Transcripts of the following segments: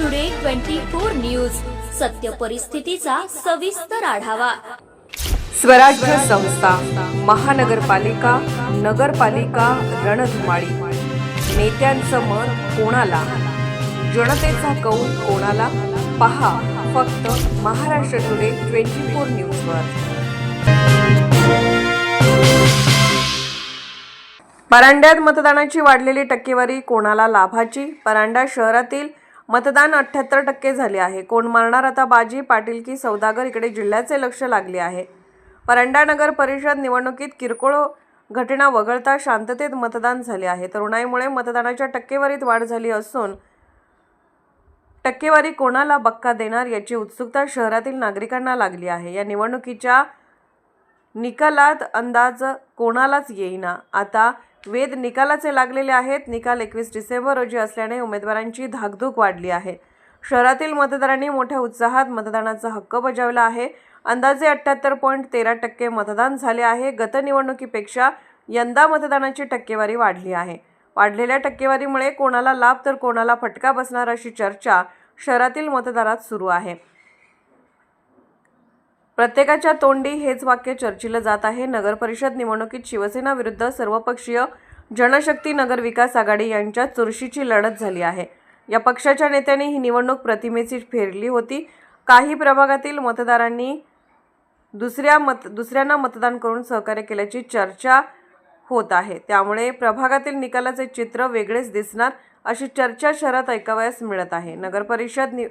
Today twenty four news सत्य परिस्थितीचा सविस्तर आढावा. स्वराज्य संस्था महानगरपालिका नगरपालिका रणधुमाळी. नेत्यांचं मत कोणाला? जनतेचा कौल कोणाला? पहा फक्त महाराष्ट्र टुडे ट्वेंटी फोर न्यूजवर परांड्यात मतदानाची वाढलेली टक्केवारी कोणाला लाभाची? परांडा शहरातील मतदान अठ्ठ्याहत्तर टक्के झाले आहे. कोण मारणार आता बाजी पाटील की सौदागर? इकडे जिल्ह्याचे लक्ष लागले आहे. परंडा नगर परिषद निवडणुकीत किरकोळ घटना वगळता शांततेत मतदान झाले आहे. तरुणाईमुळे मतदानाच्या टक्केवारीत वाढ झाली असून टक्केवारी कोणाला बक्का देणार याची उत्सुकता शहरातील नागरिकांना लागली आहे. या निवडणुकीच्या निकालात अंदाज कोणालाच येईना. आता वेद निकालाचे लागलेले आहेत. निकाल एकवीस डिसेंबर रोजी असल्याने उमेदवारांची धाकधूक वाढली आहे. शहरातील मतदारांनी मोठ्या उत्साहात मतदानाचा हक्क बजावला आहे. अंदाजे अठ्ठ्याहत्तर पॉईंट तेरा टक्के मतदान झाले आहे. गत निवडणुकीपेक्षा यंदा मतदानाची टक्केवारी वाढली आहे. वाढलेल्या टक्केवारीमुळे कोणाला लाभ तर कोणाला फटका बसणार अशी चर्चा शहरातील मतदारात सुरू आहे. प्रत्येकाच्या तोंडी हेच वाक्य चर्चिलं जात आहे. नगर परिषद निवडणुकीत शिवसेना विरुद्ध सर्वपक्षीय जनशक्ती नगर विकास आघाडी यांच्या चुरशीची लढत झाली आहे. या पक्षाच्या नेत्यांनी ही निवडणूक प्रतिमेची फेरली होती. काही प्रभागातील मतदारांनी दुसऱ्या मत दुसऱ्यांना मतदान करून सहकार्य केल्याची चर्चा होत आहे. त्यामुळे प्रभागातील निकालाचे चित्र वेगळेच दिसणार अशी चर्चा शहरात ऐकावयास मिळत आहे. नगरपरिषद नि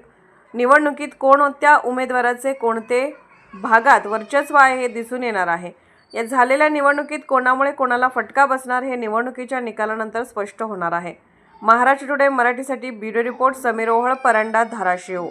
निवडणुकीत कोणत्या उमेदवाराचे कोणते भागात वर्चस्व आहे हे दिसून येणार आहे. या झालेल्या निवडणुकीत कोणामुळे कोणाला फटका बसणार हे निवडणुकीच्या निकालानंतर स्पष्ट होणार आहे. महाराष्ट्र टुडे मराठीसाठी ब्युरो रिपोर्ट समीर ओहळ परांडा धाराशिव.